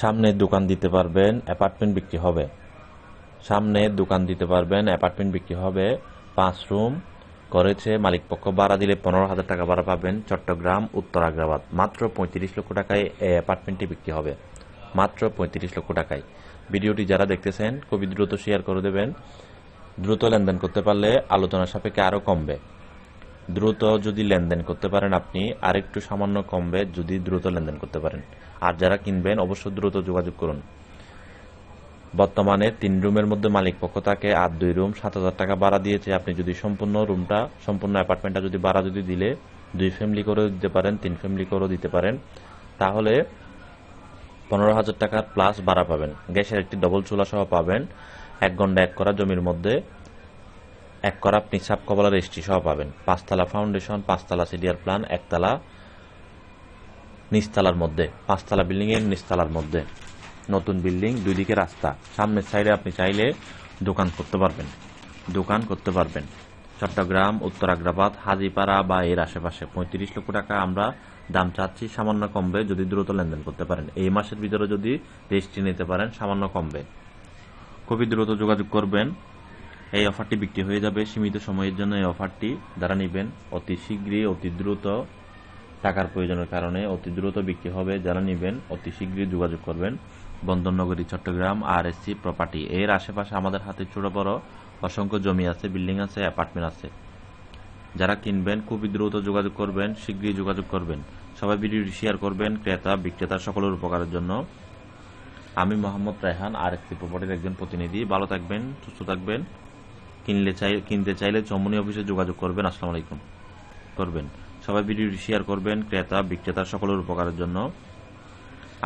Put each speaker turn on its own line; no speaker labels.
সামনে দোকান দিতে পারবেন, অ্যাপার্টমেন্ট বিক্রি হবে। সামনে দোকান দিতে পারবেন, অ্যাপার্টমেন্ট বিক্রি হবে, পাঁচ রুম, করেছে মালিকপক্ষ ভাড়া দিলে পনেরো হাজার টাকা ভাড়া পাবেন চট্টগ্রাম, উত্তর আগ্রাবাদ। মাত্র পঁয়ত্রিশ লক্ষ টাকায় এই অ্যাপার্টমেন্টটি বিক্রি হবে। মাত্র পঁয়ত্রিশ লক্ষ টাকায়। ভিডিওটি যারা দেখতেছেন, খুবই দ্রুত শেয়ার করে দেবেন। দ্রুত লেনদেন করতে পারলে আলোচনা সাপেক্ষে আরও কমবে। দ্রুত যদি লেনদেন করতে পারেন আপনি, আরেকটু সামান্য কমবে যদি দ্রুত লেনদেন করতে পারেন। আর যারা কিনবেন, অবশ্যই দ্রুত যোগাযোগ করুন। বর্তমানে তিন রুমের মধ্যে মালিক পক্ষ থাকে, আর দুই রুম সাত হাজার টাকা ভাড়া দিয়েছে। আপনি যদি সম্পূর্ণ রুমটা, সম্পূর্ণ অ্যাপার্টমেন্টটা যদি ভাড়া যদি দিলে, দুই ফ্যামিলি করেও দিতে পারেন, তিন ফ্যামিলি করেও দিতে পারেন, তাহলে পনেরো হাজার টাকার প্লাস ভাড়া পাবেন। গ্যাসের একটি ডবল চুলা সহ পাবেন। এক ঘণ্টা এক করা জমির মধ্যে এক করা আপনি সাপ কবলা রেজিস্ট্রি সহ পাবেন। পাঁচতলা ফাউন্ডেশন, পাঁচতলা সিডিয়ার প্ল্যান, একতলা নিচতলার মধ্যে, পাঁচতলা বিল্ডিং এর নিচতলার মধ্যে। নতুন বিল্ডিং, দুই দিকে রাস্তা। সামনের সাইডে আপনি চাইলে দোকান করতে পারবেন। দোকান করতে পারবেন। চট্টগ্রাম, উত্তর আগ্রাবাদ, হাজিপাড়া বা এর আশেপাশে। পঁয়ত্রিশ লক্ষ টাকা আমরা দাম চাচ্ছি সামান্য কমবে যদি দ্রুত লেনদেন করতে পারেন। এই মাসের ভিতরে যদি রেজিস্ট্রি নিতে পারেন, সামান্য কমবে। খুবই দ্রুত যোগাযোগ করবেন। এই অফারটি বিক্রি হয়ে যাবে। সীমিত সময়ের জন্য এই অফারটি যারা নেবেন, অতি শীঘ্রই, অতি দ্রুত টাকার প্রয়োজনের কারণে অতি দ্রুত বিক্রি হবে। যারা নেবেন, অতি শীঘ্রই যোগাযোগ করবেন। বন্দরনগরী, Chittagong R S C property. এর আশেপাশে আমাদের হাতে ছোট বড় অসংখ্য জমি আছে, বিল্ডিং আছে, অ্যাপার্টমেন্ট আছে। যারা কিনবেন, খুবই দ্রুত যোগাযোগ করবেন, শীঘ্রই যোগাযোগ করবেন। সবাই ভিডিওটি শেয়ার করবেন, ক্রেতা, বিক্রেতা সকলের উপকারের জন্য। আমি Mohammad Raihan R S C প্রপার্টির একজন প্রতিনিধি। ভালো থাকবেন, সুস্থ থাকবেন। কিনলে চাই, কিনতে চাইলে চমনি অফিসে যোগাযোগ করবেন, আসসালামু আলাইকুম। করবেন। সবাই ভিডিওটি শেয়ার করবেন, ক্রেতা, বিক্রেতা, সকলের উপকারের জন্য।